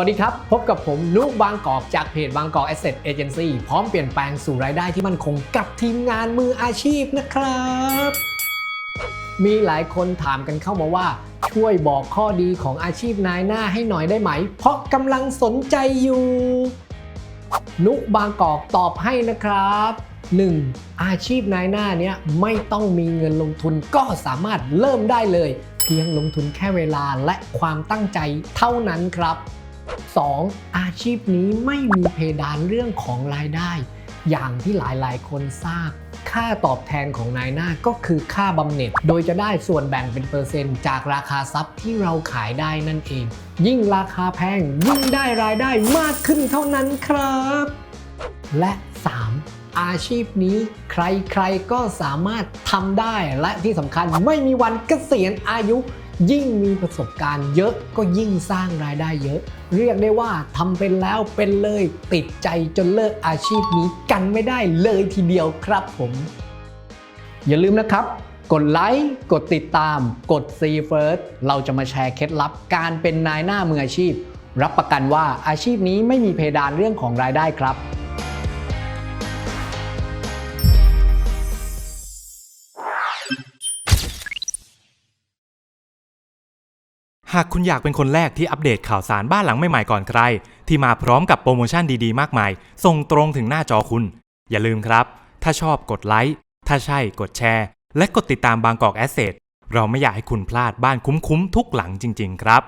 วัสดีครับ พบกับผมนุกบางกอกจากเพจบางกอก Asset Agency พร้อมเปลี่ยนแปลงสู่รายได้ที่มั่นคงกับทีมงานมืออาชีพนะครับ มีหลายคนถามกันเข้ามาว่า ช่วยบอกข้อดีของอาชีพนายหน้าให้หน่อยได้ไหม เพราะกำลังสนใจอยู่ นุกบางกอกตอบให้นะครับ 1. อาชีพนายหน้าเนี้ยไม่ต้องมีเงินลงทุนก็สามารถเริ่มได้เลย เพียงลงทุนแค่เวลาและความตั้งใจเท่านั้นครับ 2. อาชีพนี้ไม่มีเพดานเรื่องของรายได้ อย่างที่หลายๆ คนทราบ ค่าตอบแทนของนายหน้าก็คือค่าบำเหน็จ โดยจะได้ส่วนแบ่งเป็นเปอร์เซ็นต์จากราคาทรัพย์ที่เราขายได้นั่นเอง ยิ่งราคาแพงยิ่งได้รายได้มากขึ้นเท่านั้นครับ และ 3. อาชีพนี้ใครๆก็สามารถทำได้และที่สำคัญไม่มีวันเกษียณอายุ ยิ่งมีประสบการณ์เยอะก็ยิ่งสร้างรายได้เยอะ เรียกได้ว่าทำเป็นแล้วเป็นเลยติดใจจนเลิกอาชีพนี้กันไม่ได้เลยทีเดียวครับผม อย่าลืมนะครับ กดไลค์กดติดตาม กด See First เราจะมาแชร์เคล็ดลับการเป็นนายหน้ามืออาชีพ รับประกันว่าอาชีพนี้ไม่มีเพดานเรื่องของรายได้ครับ หากคุณอยากเป็นคนแรกที่อัปเดตข่าวสารบ้านหลังใหม่ๆก่อนใคร ที่มาพร้อมกับโปรโมชั่นดีๆ มากมาย ส่งตรงถึงหน้าจอคุณ อย่าลืมครับ ถ้าชอบกดไลค์ ถ้าใช่กดแชร์ และกดติดตามบางกอกแอสเซทเราไม่อยากให้คุณพลาดบ้านคุ้มๆทุกหลังจริง ๆ ครับ